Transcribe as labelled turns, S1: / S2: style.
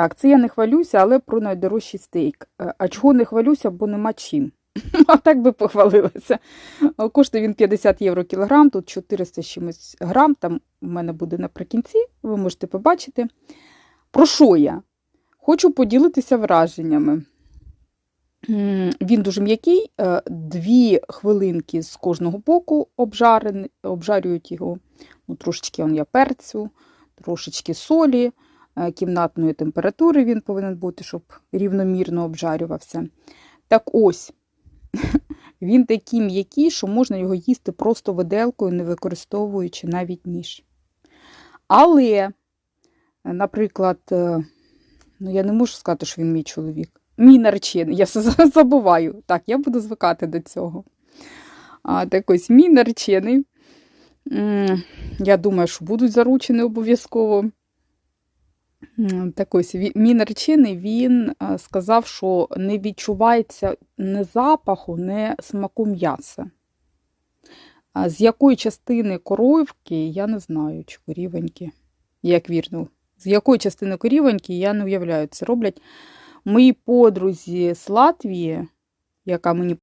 S1: Так, це я не хвалюся, але про найдорожчий стейк. Е, А чого не хвалюся, бо нема чим. А так би похвалилася. Коштує він 50 євро кілограм, тут 400 чимось грам, там у мене буде наприкінці, ви можете побачити. Про що я? Хочу поділитися враженнями. Він дуже м'який, е, дві хвилинки з кожного боку обжарюють його. Ну, трошечки я перцю, трошечки солі, кімнатної температури він повинен бути, щоб рівномірно обжарювався. Так ось, він такий м'який, що можна його їсти просто виделкою, не використовуючи навіть ніж. Але, е, наприклад, е, ну я не можу сказати, що він мій чоловік. Мій наречений, я все забуваю. Так, я буду звикати до цього. А, так ось мій наречений. Я думаю, що будуть заручені обов'язково. Так ось, мій наречений він е, сказав, що не відчувається не запаху, не смаку м'яса. З якої частини коровки, я не знаю, чи корівоньки, як вірно. З якої частини корівоньки, я не уявляю. Це роблять мої подрузі з Латвії, яка мені